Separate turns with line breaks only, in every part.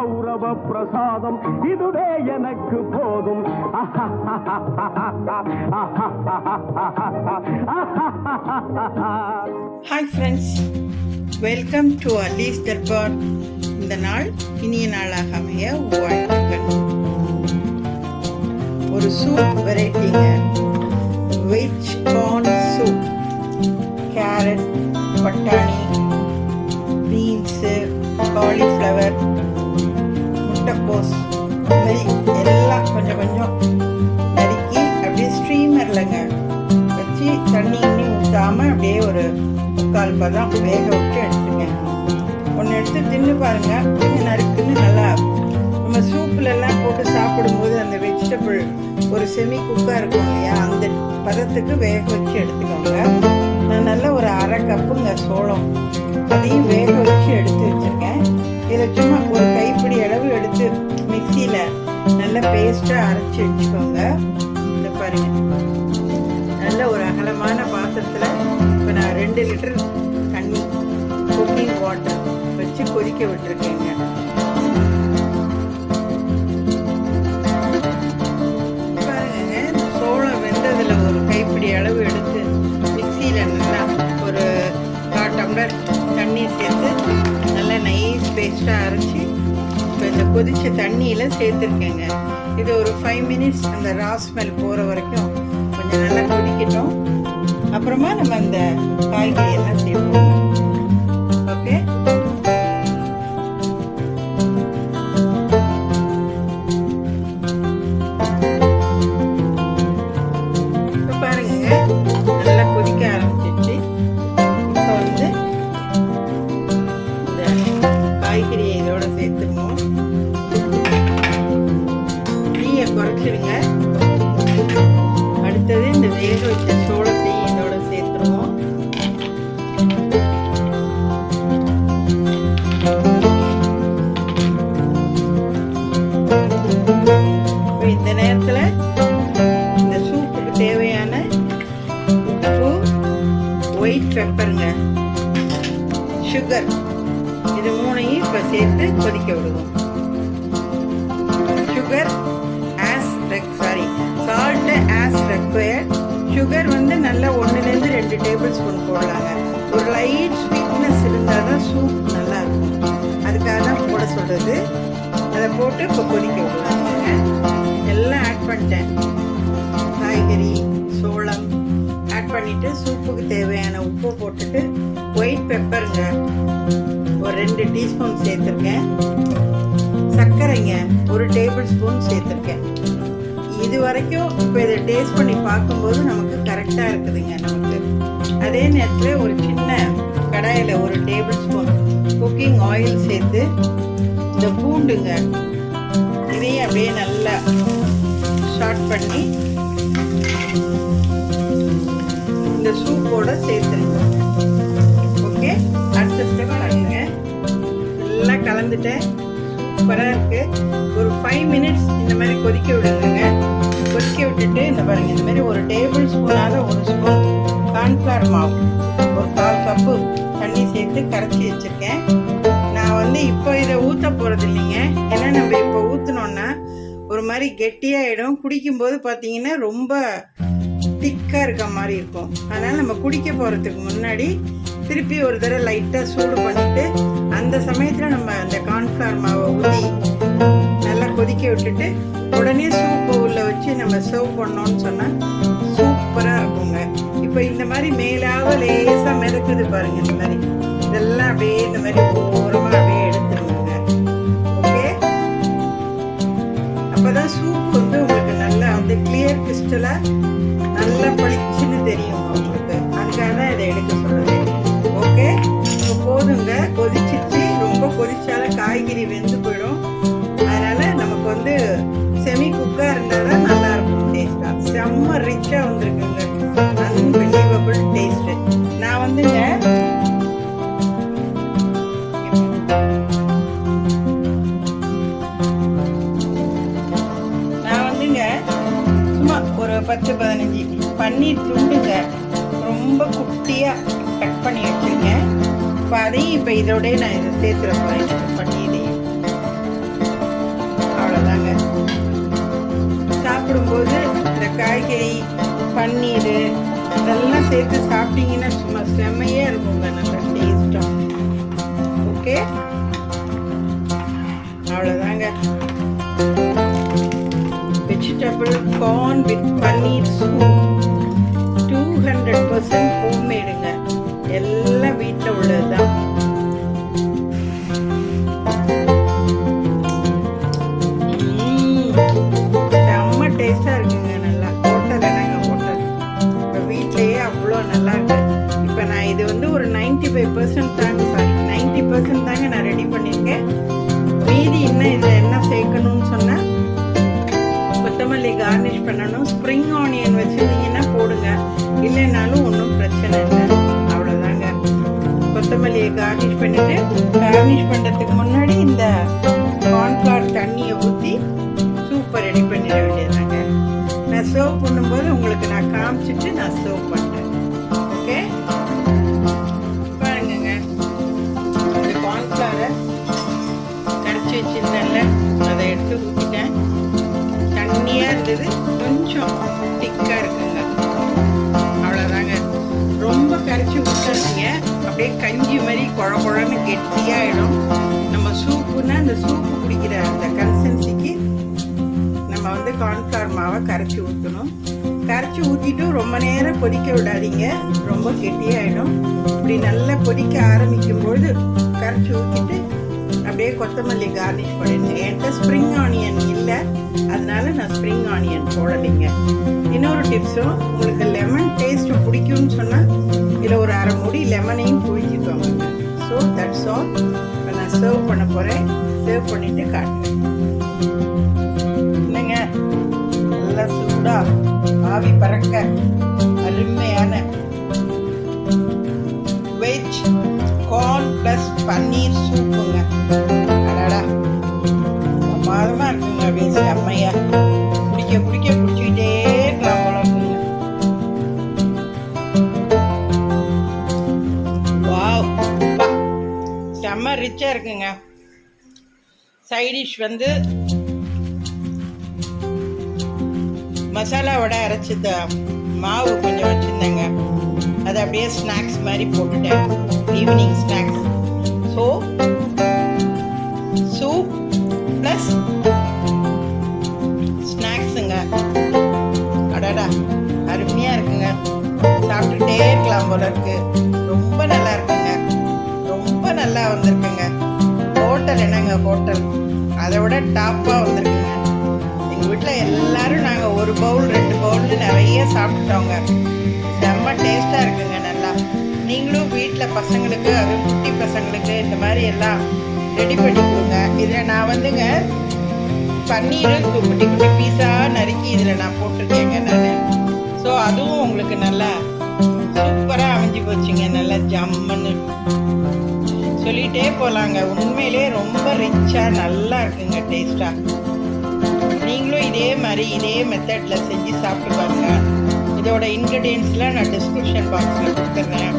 கௌரவ பிரசாதம் இதுவே எனக்கு போதும்.
Hi friends welcome to Alees Darbar இந்த நாள் இனிய நாளாக அமைய வாழ்த்துக்கள். ஒரு சூப் வெரைட்டிங்க. வெஜ் கார்ன் சூப் கேரட் பட்டாணி பீன்ஸு காலிஃப்ளவர் கொஞ்சம் நறுக்கி அப்படியே ஸ்ட்ரீமர்லங்க வச்சு தண்ணி இன்னி ஊற்றாம அப்படியே ஒரு முக்கால் பதம் வேக விட்டு எடுத்துங்க ஒன்று எடுத்து தின்னு பாருங்கள் கொஞ்சம் நறுக்குன்னு நல்லா நம்ம சூப்புல எல்லாம் போட்டு சாப்பிடும்போது அந்த வெஜிடபிள் ஒரு செமி குக்காக இருக்கும் இல்லையா? அந்த பதத்துக்கு வேக வச்சு எடுத்துக்கோங்க. நான் நல்ல ஒரு அரை கப்புங்க சோளம் அதையும் வேக வச்சு எடுத்து வச்சிருக்கேன். இதை சும்மா ஒரு கைப்பிடி அளவு எடுத்து மிக்சியில் நல்லா பேஸ்ட்டாக அரைச்சி வச்சுக்கோங்க. இந்த பாருங்க. நல்ல ஒரு அகலமான பாத்திரத்தில் இப்போ நான் ரெண்டு லிட்டர் தண்ணி குக்கிங் வாட்டர் வச்சு கொதிக்க விட்டுருக்கேங்க. கொதிச்ச தண்ணியில் சேர்த்துருக்கேங்க. இது ஒரு ஃபைவ் மினிட்ஸ் அந்த ரா ஸ்மெல் போகிற வரைக்கும் கொஞ்சம் நல்லா கொதிக்கட்டும். அப்புறமா நம்ம அந்த காய்கறி எல்லாம் சேர்ப்போம். சுகர் இது மூணையும் இப்போ சேர்த்து கொதிக்க விடுவோம். Sugar as sorry salt as required sugar வந்து நல்லா ஒன்றுலேருந்து ரெண்டு டேபிள் ஸ்பூன் போடலாங்க. ஒரு லைட் ஸ்வீட்னஸ் இருந்தால் தான் சூப் நல்லா இருக்கும் அதுக்காக தான் போட சொல்கிறது அதை போட்டு இப்போ கொதிக்க விடலாங்க. எல்லாம் ஆட் பண்ணிட்டேன். பண்ணிட்டு சூப்புக்கு தேவையான உப்பு போட்டுட்டு ஒயிட் பெப்பருங்க ஒரு ரெண்டு டீஸ்பூன் சேர்த்துருக்கேன். சர்க்கரைங்க ஒரு டேபிள் ஸ்பூன் சேர்த்துருக்கேன். இது வரைக்கும் இப்போ இதை டேஸ்ட் பண்ணி பார்க்கும்போது நமக்கு கரெக்டாக இருக்குதுங்க நமக்கு. அதே நேரத்தில் ஒரு சின்ன கடாயில் ஒரு டேபிள் ஸ்பூன் குக்கிங் ஆயில் சேர்த்து இந்த பூண்டுங்க இதையும் அப்படியே நல்லா ஷார்ட் பண்ணி உப்போட சூப்போட சேர்த்துருங்க ஓகே அடுத்த ஸ்டெப் பண்ணுங்க கலந்துட்டேன். சூப்பராக இருக்குது ஒரு ஃபைவ் மினிட்ஸ் இந்த மாதிரி கொதிக்க விடுங்க. கொதிக்க விட்டுட்டு இந்த பாருங்கள் இந்த மாதிரி ஒரு டேபிள் ஸ்பூனால் ஒரு ஸ்பூன் கார்ன்ஃப்ளவர் மாவு. ஒரு கால் கப்பு தண்ணி சேர்த்து கரைச்சி வச்சுருக்கேன். நான் வந்து இப்போ இதை ஊற்ற போகிறது இல்லைங்க. ஏன்னா நம்ம இப்போ ஊற்றினோன்னா ஒரு மாதிரி கெட்டியாகிடும் குடிக்கும்போது பார்த்தீங்கன்னா ரொம்ப திக்காக இருக்க மாதிரி இருக்கும். அதனால் நம்ம குடிக்க போகிறதுக்கு முன்னாடி திருப்பி ஒரு தடவை லைட்டாக சூடு பண்ணிட்டு அந்த சமயத்தில் நம்ம அந்த கார்ன்ஃப்ளவர் மாவை ஊற்றி நல்லா கொதிக்க விட்டுட்டு உடனே சூப் பவுலில் வச்சு நம்ம சர்வ் பண்ணோம்னு சொன்னால் சூப்பராக இருக்குங்க. இப்போ இந்த மாதிரி மேலாக லேசாக மிதக்குது பாருங்கள் இந்த மாதிரி. இதெல்லாம் அப்படியே இந்த மாதிரி ஓரமாக பத்து பதினஞ்சு பன்னீர் துண்டுங்க ரொம்ப குட்டியாக கட் பண்ணி வச்சுருக்கேன். இப்போ அதையும் இப்போ இதோடய நான் இதை சேர்த்துற போகிறேன் பன்னீரையும் அவ்வளோதாங்க சாப்பிடும்போது இந்த காய்கறி பன்னீர் இதெல்லாம் சேர்த்து சாப்பிட்டீங்கன்னா சும்மா செம்மையாக இருக்குங்க. நல்லா டேஸ்ட்டாக ஓகே அவ்வளோதாங்க vegetable corn with paneer soup two hundred percent ஹோம்மேடுங்க எல்லாம் வீட்டில் உள்ளது பண்ணணும். ஸ்ப்ரிங் ஆனியன் வச்சுருந்தீங்கன்னா போடுங்க. இல்லைனாலும் ஒன்றும் பிரச்சனை இல்லை. அவ்வளோதாங்க கொத்தமல்லியை கார்னிஷ் பண்ணிவிட்டு கார்னிஷ் பண்ணுறதுக்கு முன்னாடி இந்த கார்ன்ஃப்ளவர் தண்ணியை ஊற்றி சூப்பர் ரெடி பண்ணிட வேண்டியதாங்க நான் சர்வ் பண்ணும்போது உங்களுக்கு நான் காமிச்சிட்டு நான் சர்வ் பண்ணுறேன் தண்ணியாக கொஞ்சம் திக்காக இருக்குங்க. அவ்வளோதாங்க ரொம்ப கரைச்சி ஊற்றாதீங்க அப்படியே கஞ்சி மாதிரி குழ குழன்னு கெட்டியாயிடும். நம்ம சூப்புனா அந்த சூப்பு குடிக்கிற அந்த கன்சன்சிக்கு நம்ம வந்து கார்ன்ஃப்ளவர் மாவை கரைச்சி ஊற்றணும் கரைச்சி ஊற்றிட்டு ரொம்ப நேரம் கொதிக்க விடாதீங்க. ரொம்ப கெட்டியாயிடும். இப்படி நல்லா கொதிக்க ஆரம்பிக்கும் பொழுது கரைச்சி ஊற்றிட்டு அப்படியே கொத்தமல்லி கார்னிஷ் பண்ணிடுங்க என்கிட்ட ஸ்ப்ரிங் ஆனியன் இல்லை. அதனால நான் ஸ்ப்ரிங் ஆனியன் போடலைங்க. இன்னொரு டிப்ஸும் உங்களுக்கு லெமன் டேஸ்ட் பிடிக்கும்னு சொன்னால் இதில் ஒரு அரை முடி லெமனையும் புழிஞ்சிக்கோங்க ஸோ தட்ஸ் ஆல் இப்போ நான் சர்வ் பண்ண போகிறேன் சர்வ் பண்ணிட்டு காட்டுறேன். இல்லைங்க நல்லா சூடா. ஆவி பறக்க. அருமையான ப்ளஸ் பன்னீர் சூப்புங்க அடடா. பிரமாதமா இருக்குங்க அப்படியே செம்மையா குடிக்க குடிக்க குடிச்சுக்கிட்டே இருக்கலாம் போல இருக்குங்க. வாவ். செம்ம ரிச்சா இருக்குங்க. சைடிஷ் வந்து மசாலா வடை அரைச்சத மாவு கொஞ்சம் வச்சுருந்தேங்க. அதை அப்படியே ஸ்நாக்ஸ் மாதிரி போட்டுட்டேன். Evening snacks so soup plus ஸ்நாக்ஸுங்க அடடா அருமையாக இருக்குங்க. சாப்பிட்டுட்டே இருக்கலாம் போல இருக்கு. ரொம்ப நல்லா இருக்குங்க. ரொம்ப நல்லா வந்திருக்குங்க. ஹோட்டல் என்னங்க ஹோட்டல் அதை விட டாப்பாக வந்திருக்குங்க. எங்கள் வீட்டில் எல்லாரும் நாங்கள் ஒரு பவுல் ரெண்டு பவுல்னு நிறைய சாப்பிட்டோங்க ரொம்ப டேஸ்ட்டாக இருக்குங்க. நீங்களும் வீட்டில் பசங்களுக்கு அதுவும் குட்டி பசங்களுக்கு இந்த மாதிரி எல்லாம் ரெடி பண்ணி கொடுங்க. இதில் நான் வந்துங்க பன்னீர் குட்டி குட்டி பீஸாக நறுக்கி இதில் நான் போட்டிருக்கேங்க நான். ஸோ அதுவும் உங்களுக்கு நல்லா சூப்பராக அமைஞ்சு போச்சுங்க நல்லா ஜம்முன்னு. சொல்லிகிட்டே போகலாங்க உண்மையிலே ரொம்ப ரிச்சாக நல்லா இருக்குங்க டேஸ்ட்டாக நீங்களும் இதே மாதிரி இதே மெத்தடில் செஞ்சு சாப்பிட்டு பாருங்க. இதோட இன்க்ரீடியன்ஸ்லாம் நான் டிஸ்கிரிப்ஷன் பாக்ஸில் கொடுத்துட்றேன்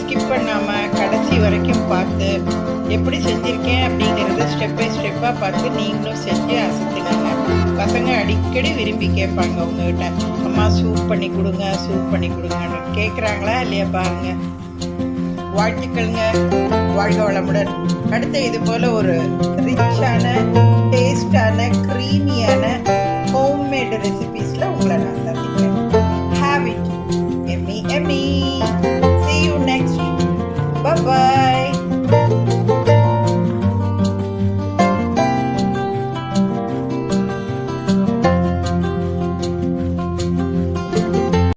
ஸ்கிப் பண்ணாமல் கடைசி வரைக்கும் பார்த்து எப்படி செஞ்சுருக்கேன் அப்படிங்கிறத ஸ்டெப் பை ஸ்டெப்பாக பார்த்து நீங்களும் செஞ்சு அசத்துங்க பசங்க அடிக்கடி விரும்பி கேட்பாங்க உங்ககிட்ட அம்மா சூப் பண்ணி கொடுங்க சூப் பண்ணி கொடுங்கன்னு. கேட்குறாங்களா இல்லையா பாருங்க. வாழ்த்துக்கள்ங்க வாழ்க வளமுடன். அடுத்த இது போல ஒரு ரிச்சான டேஸ்டான க்ரீமியான ஹோம்